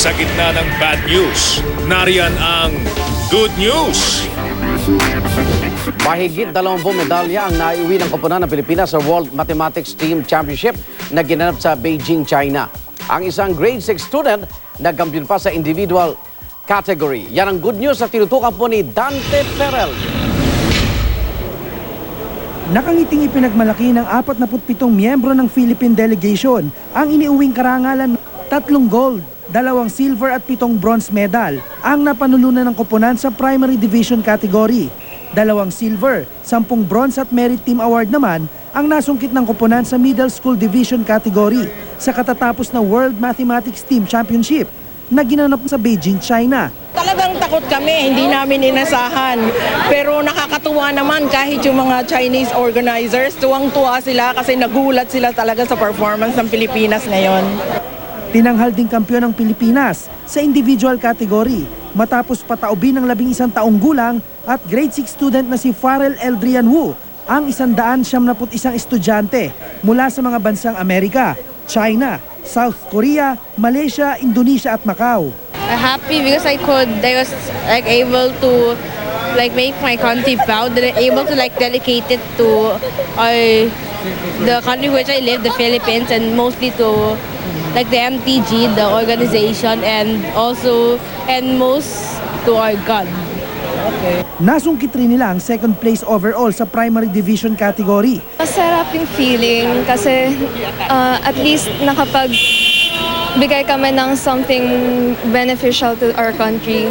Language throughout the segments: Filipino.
Sa gitna ng bad news, nariyan ang good news. Mahigit 20 medalya ang naiuwi ng koponan ng Pilipinas sa World Mathematics Team Championship na ginanap sa Beijing, China. Ang isang grade 6 student nagkampiyon pa sa individual category. Yan ang good news na tinutukan po ni Dante Ferrell. Nakangiting ipinagmalaki ng 47 miyembro ng Philippine delegation ang iniuwing karangalan tatlong gold, dalawang silver at pitong bronze medal ang napanulunan ng koponan sa primary division category. Dalawang silver, sampung bronze at merit team award naman ang nasungkit ng koponan sa middle school division category sa katatapos na World Mathematics Team Championship na ginanap sa Beijing, China. Talagang takot kami, hindi namin inasahan. Pero nakakatuwa naman kahit yung mga Chinese organizers, tuwang-tuwa sila kasi nagulat sila talaga sa performance ng Pilipinas ngayon. Tinanghal ding kampyon ng Pilipinas sa individual category matapos pataubin ng labing isang taong gulang at grade 6 student na si Farrell Eldrian Wu ang isandaan siyam isang estudyante mula sa mga bansang Amerika, China, South Korea, Malaysia, Indonesia at Macau. I'm happy because I could I was like able to like make my country proud and able to like dedicate it to our the country which I live, the Philippines, and mostly to like the MTG, the organization, and also and most to our God. Nasungkit rin nila ang second place overall sa primary division category Masarap yung feeling kasi uh, at least nakapag bigay kami ng something beneficial to our country.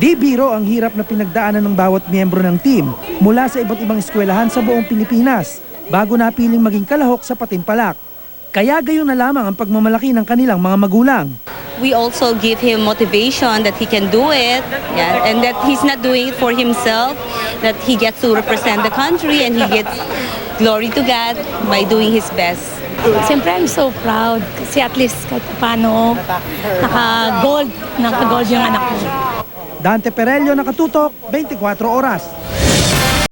Di biro ang hirap na pinagdaanan ng bawat miyembro ng team mula sa iba't ibang eskwelahan sa buong Pilipinas bago napiling maging kalahok sa Patimpalak. Kaya gayon na lamang ang pagmamalaki ng kanilang mga magulang. we also give him motivation that he can do it yeah, and that he's not doing it for himself that he gets to represent the country and he gets glory to god by doing his best Siyempre, I'm so proud kasi at least kahit paano naka-gold, naka-gold yung anak ko. Dante Perello nakatutok 24 oras.